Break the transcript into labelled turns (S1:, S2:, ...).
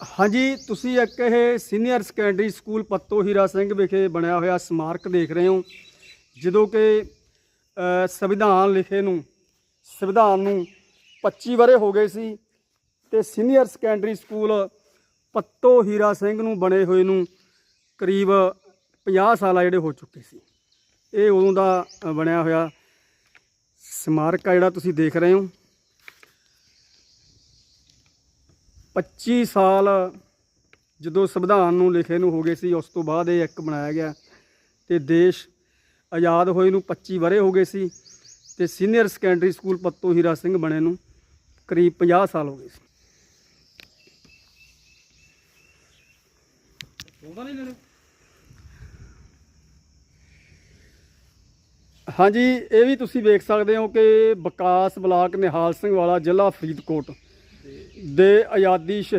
S1: ਹਾਂਜੀ, ਤੁਸੀਂ ਇੱਕ ਇਹ senior secondary school Patto Hira Singh ਵਿਖੇ ਬਣਿਆ ਹੋਇਆ ਸਮਾਰਕ ਦੇਖ ਰਹੇ ਹੋ, ਜਦੋਂ ਕਿ ਸੰਵਿਧਾਨ ਲਿਖੇ ਨੂੰ, ਸੰਵਿਧਾਨ ਨੂੰ 25 ਵਰੇ ਹੋ ਗਏ ਸੀ ਤੇ senior secondary school Patto Hira Singh ਨੂੰ ਬਣੇ ਹੋਏ ਨੂੰ ਕਰੀਬ 50 ਸਾਲ ਆ ਜਿਹੜੇ ਹੋ ਚੁੱਕੇ ਸੀ। ਇਹ ਉਦੋਂ ਦਾ ਬਣਿਆ ਹੋਇਆ ਸਮਾਰਕ ਆ ਜਿਹੜਾ ਤੁਸੀਂ ਦੇਖ ਰਹੇ ਹੋ। 25 ਸਾਲ ਜਦੋਂ ਸੰਵਿਧਾਨ ਨੂੰ ਲਿਖੇ ਨੂੰ ਹੋ ਗਏ ਸੀ ਉਸ ਤੋਂ ਬਾਅਦ ਇਹ ਇੱਕ ਬਣਾਇਆ ਗਿਆ ਤੇ ਦੇਸ਼ ਆਜ਼ਾਦ ਹੋਏ ਨੂੰ 25 ਵਰੇ ਹੋ ਗਏ ਸੀ ਤੇ senior secondary school Patto Hira Singh ਬਣੇ ਨੂੰ ਕਰੀਬ 50 ਸਾਲ ਹੋ ਗਏ ਸੀ। ਹਾਂਜੀ ਇਹ ਵੀ ਤੁਸੀਂ ਵੇਖ ਸਕਦੇ ਹੋ ਕਿ ਵਿਕਾਸ ਬਲਾਕ ਨਿਹਾਲ ਸਿੰਘ ਵਾਲਾ ਜ਼ਿਲ੍ਹਾ ਫਰੀਦਕੋਟ। ਦੇ ਆਜ਼ਾਦੀ